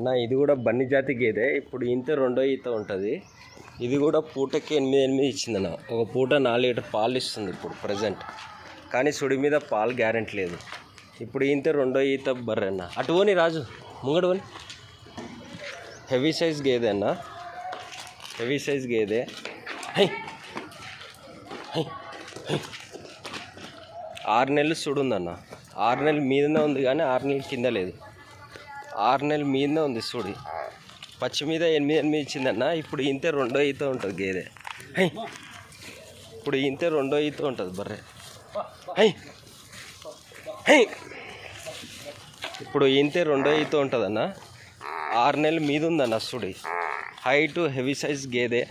అన్న ఇది కూడా బన్ని జాతి గేదె ఇప్పుడు ఇంత రెండో ఈత ఉంటుంది. ఇది కూడా పూటకి ఎనిమిది ఎనిమిది ఇచ్చిందన్న. ఒక పూట నాలుగు లీటర్ పాలు ఇస్తుంది ఇప్పుడు ప్రజెంట్ కానీ సుడి మీద పాలు గ్యారెంటీ లేదు. ఇప్పుడు ఇంత రెండో ఈత బర్రె అన్న అటు రాజు ముంగడువని హెవీ సైజ్ గేదె అన్న. హెవీ సైజ్ గేదె ఆరు నెలలు సుడుందన్న. ఆరు నెలలు మీదనే ఉంది కానీ ఆరు నెలలు కింద లేదు. ఆరు నెలల మీదనే ఉంది చూడి. పచ్చి మీద ఎనిమిది ఎనిమిది ఇచ్చిందన్న ఇప్పుడు ఇంతే రెండో ఈత ఉంటుంది గేదె. ఇప్పుడు ఇంతే రెండో ఈత ఉంటుంది బర్రె. ఇప్పుడు ఇంతే రెండో ఈత ఉంటుందన్న ఆరు నెలల మీద ఉందన్న సుడి హైట్ హెవీ సైజ్ గేదె.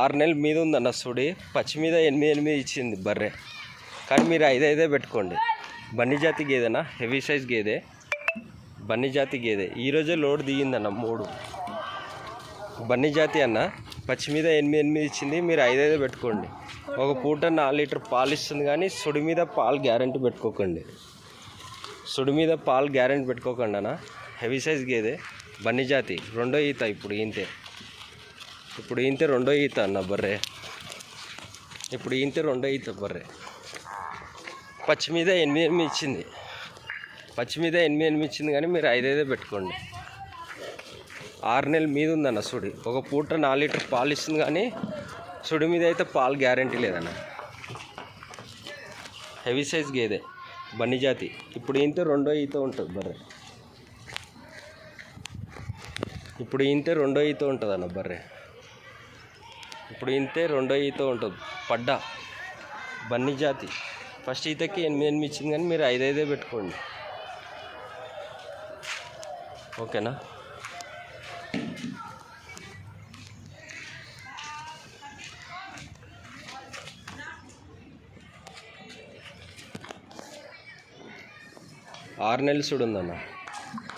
ఆరు నెలల మీద ఉందన్న సుడి పచ్చి మీద ఎనిమిది ఎనిమిది ఇచ్చింది బర్రె. కానీ మీరు ఐదు ఐదే పెట్టుకోండి. బన్నీ జాతి గేదెనా హెవీ సైజ్ గేదె. బన్నీ జాతి గేదె. ఈరోజే లోడ్ దిగిందన్న మూడు. బన్నీ జాతి అన్న పచ్చి మీద ఎనిమిది ఎనిమిది ఇచ్చింది. మీరు ఐదైదు పెట్టుకోండి. ఒక పూట నాలుగు లీటర్ పాలు ఇస్తుంది కానీ సుడి మీద పాలు గ్యారెంటీ పెట్టుకోకండి. సుడి మీద పాలు గ్యారెంటీ పెట్టుకోకండి అన్న. హెవీ సైజ్ గేదె బన్నీ జాతి. రెండో ఈత ఇప్పుడు ఈంతే. ఇప్పుడు ఈంతే రెండో ఈత అన్న బర్రె. ఇప్పుడు ఈంతే రెండో ఈత బర్రె. పచ్చి మీద ఎనిమిది ఎనిమిది ఇచ్చింది. పచ్చి మీద ఎనిమిది ఎనిమిది ఇచ్చింది కానీ మీరు ఐదైదే పెట్టుకోండి. ఆరు నెలల మీద ఉందన్న సుడి. ఒక పూట నాలుగు లీటర్ పాలు ఇస్తుంది కానీ సుడి మీద అయితే పాలు గ్యారంటీ లేదన్న. హెవీ సైజ్ గేదే బన్నీ జాతి. ఇప్పుడు ఇంతే రెండో ఈత ఉంటుంది బర్రె. ఇప్పుడు ఈంతే రెండో ఈత ఉంటుంది అన్న బర్రె. ఇప్పుడు ఇంతే రెండో ఈత ఉంటుంది. పడ్డా బన్నీ జాతి. ఫస్ట్ ఈతకి ఎనిమిది ఎనిమిది ఇచ్చింది కానీ మీరు ఐదైదే పెట్టుకోండి. ఓకేనా? ఆరు నెలలు చూడుందన్నా